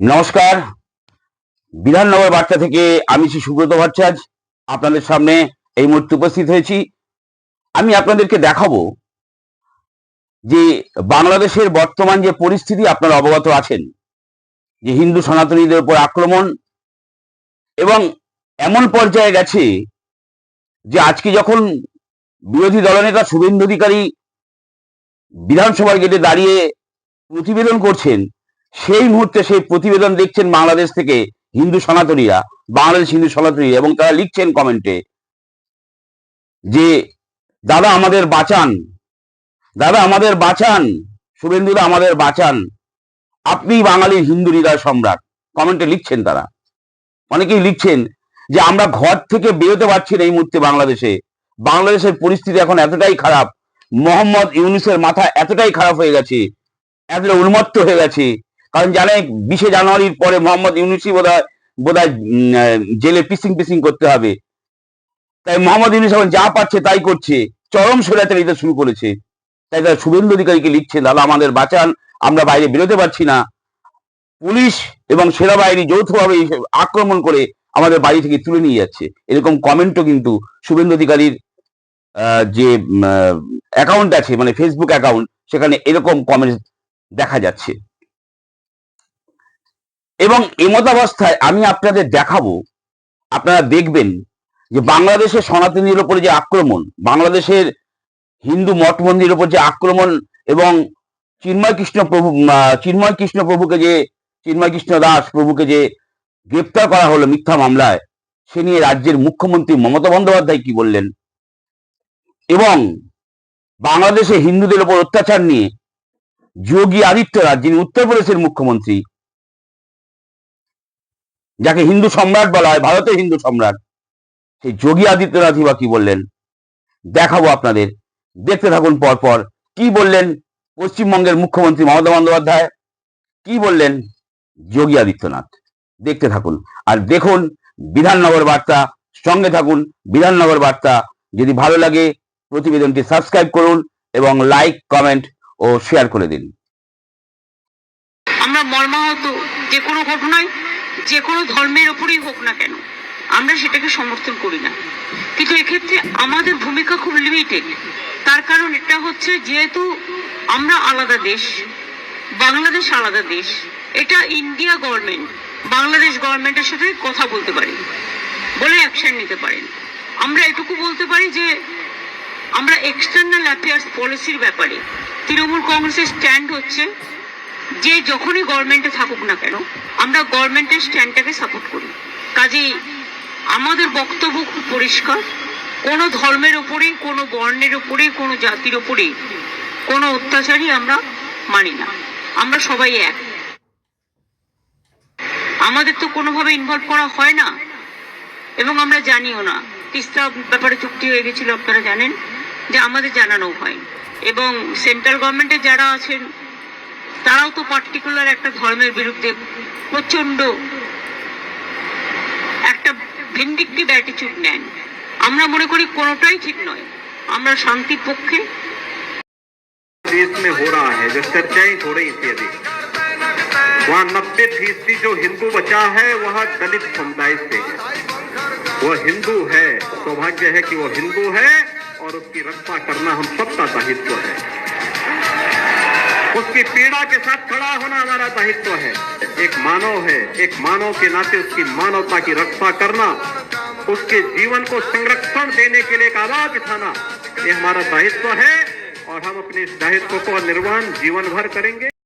নমস্কার। বিধাননগর বার্তা থেকে আমি শ্রী সুব্রত ভট্টাচার্য, আপনাদের সামনে এই মুহূর্তে উপস্থিত হয়েছি। আমি আপনাদেরকে দেখাবো যে বাংলাদেশের বর্তমান যে পরিস্থিতি, আপনারা অবগত আছেন। যে হিন্দু সনাতনীদের উপর আক্রমণ এবং এমন পর্যায়ে গেছে যে আজকে যখন বিরোধী দলনেতা শুভেন্দু অধিকারী বিধানসভার গেটে দাঁড়িয়ে প্রতিবেদন করছেন সেই মুহূর্তে সেই প্রতিবেদন দেখছেন বাংলাদেশ থেকে হিন্দু সনাতনীরা, বাংলাদেশ হিন্দু সনাতনী, এবং তারা লিখছেন কমেন্টে যে, দাদা আমাদের বাঁচান, দাদা আমাদের বাঁচান, শুভেন্দুদা আমাদের বাঁচান, আপনি বাঙালির হিন্দু হৃদয় সম্রাট। কমেন্টে লিখছেন তারা। অনেকেই লিখছেন যে, আমরা ঘর থেকে বেরোতে পারছি না এই মুহূর্তে বাংলাদেশে। বাংলাদেশের পরিস্থিতি এখন এতটাই খারাপ, মোহাম্মদ ইউনুসের মাথা এতটাই খারাপ হয়ে গেছে এতটা উন্মত্ত হয়ে গেছে কারণ জানে বিশে জানুয়ারির পরে মোহাম্মদ ইউনুসই বোধ হয় বোধ জেলে পিসিং পিসিং করতে হবে। তাই মোহাম্মদ ইউনুস এখন যা পাচ্ছে তাই করছে, চরম স্বৈরাচারিতা শুরু করেছে। তাই তারা শুভেন্দু অধিকারীকে লিখছে, দাদা, আমাদের বাঁচান, আমরা বাইরে বেরোতে পারছি না। পুলিশ এবং সেনাবাহিনী যৌথভাবে আক্রমণ করে আমাদের বাড়ি থেকে তুলে নিয়ে যাচ্ছে। এরকম কমেন্টও কিন্তু শুভেন্দু অধিকারীর যে অ্যাকাউন্ট আছে মানে ফেসবুক অ্যাকাউন্ট সেখানে এরকম কমেন্ট দেখা যাচ্ছে। এবং এমতাবস্থায় আমি আপনাদের দেখাবো, আপনারা দেখবেন যে বাংলাদেশের সনাতনীর উপরে যে আক্রমণ, বাংলাদেশের হিন্দু মঠ মন্দিরের উপর যে আক্রমণ এবং চিন্ময় কৃষ্ণ প্রভু চিন্ময় কৃষ্ণ প্রভুকে যে, চিন্ময় কৃষ্ণ দাস প্রভুকে যে গ্রেপ্তার করা হলো মিথ্যা মামলায়, সে নিয়ে রাজ্যের মুখ্যমন্ত্রী মমতা বন্দ্যোপাধ্যায় কি বললেন? এবং বাংলাদেশে হিন্দুদের উপর অত্যাচার নিয়ে যোগী আদিত্যনাথ যিনি উত্তরপ্রদেশের মুখ্যমন্ত্রী যাকে হিন্দু সম্রাট বলা হয়, ভারতের হিন্দু সম্রাট, সেই যোগী আদিত্যনাথই বা কি বললেন? দেখাবো আপনাদের। দেখতে থাকুন পরপর। কি বললেন পশ্চিমবঙ্গের মুখ্যমন্ত্রী মমতা বন্দ্যোপাধ্যায়? কি বললেন যোগী আদিত্যনাথ? দেখতে থাকুন। আর দেখুন বিধাননগর বার্তা। সঙ্গে থাকুন বিধাননগর বার্তা। যদি ভালো লাগে প্রতিবেদনটি সাবস্ক্রাইব করুন এবং লাইক, কমেন্ট ও শেয়ার করে দিন। আমরা মর্মাহত যে কোনো ঘটনায় যে কোনো ধর্মের ওপরেই হোক না কেন, আমরা সেটাকে সমর্থন করি না। কিন্তু এক্ষেত্রে আমাদের ভূমিকা খুব লিমিটেড তার কারণ এটা হচ্ছে, যেহেতু আমরা আলাদা দেশ, বাংলাদেশ আলাদা দেশ, এটা ইন্ডিয়া গভর্নমেন্ট বাংলাদেশ গভর্নমেন্টের সাথে কথা বলতে পারি, বলে অ্যাকশন নিতে পারেন আমরা এটুকু বলতে পারি যে, আমরা এক্সটার্নাল অ্যাফেয়ার্স পলিসির ব্যাপারে তৃণমূল কংগ্রেসের স্ট্যান্ড হচ্ছে যে যখনই গভর্নমেন্টে থাকুক না কেন, আমরা গভর্নমেন্টের স্ট্যান্ডটাকে সাপোর্ট করি। কাজেই আমাদের বক্তব্য খুব পরিষ্কার। কোনো ধর্মের ওপরে কোনো বর্ণের ওপরে কোনো জাতির ওপরে কোনো অত্যাচারই আমরা মানি না। আমরা সবাই এক। আমাদের তো কোনোভাবে ইনভলভ করা হয় না। এবং আমরা জানিও না। তিস্তা ব্যাপারে চুক্তি হয়ে গেছিল, আপনারা জানেন, যে আমাদের জানানো হয় এবং সেন্ট্রাল গভর্নমেন্টের যারা আছেন তারাও তো পার্টিকুলার একটা ধর্মের বিরুদ্ধে প্রচন্ড একটা ভিন্ডিকটিভ অ্যাটিচিউড নেন আমরা মনে করি কোনোটাই ঠিক নয় আমরা শান্তির পক্ষে देश में हो रहा है जो चर्चाएं हो रही थी अभी वहाँ नब्बे फीसदी जो हिंदू बचा है वह दलित समुदाय से है वह हिंदू है सौभाग्य है कि वो हिंदू है और उसकी रक्षा करना हम सबका दायित्व है उसकी पीड़ा के साथ खड़ा होना हमारा दायित्व है। एक मानव है, एक मानव के नाते उसकी मानवता की रक्षा करना, उसके जीवन को संरक्षण देने के लिए एक आवाज़ उठाना, ये हमारा दायित्व है और हम अपने इस दायित्व को निर्वहन जीवन भर करेंगे।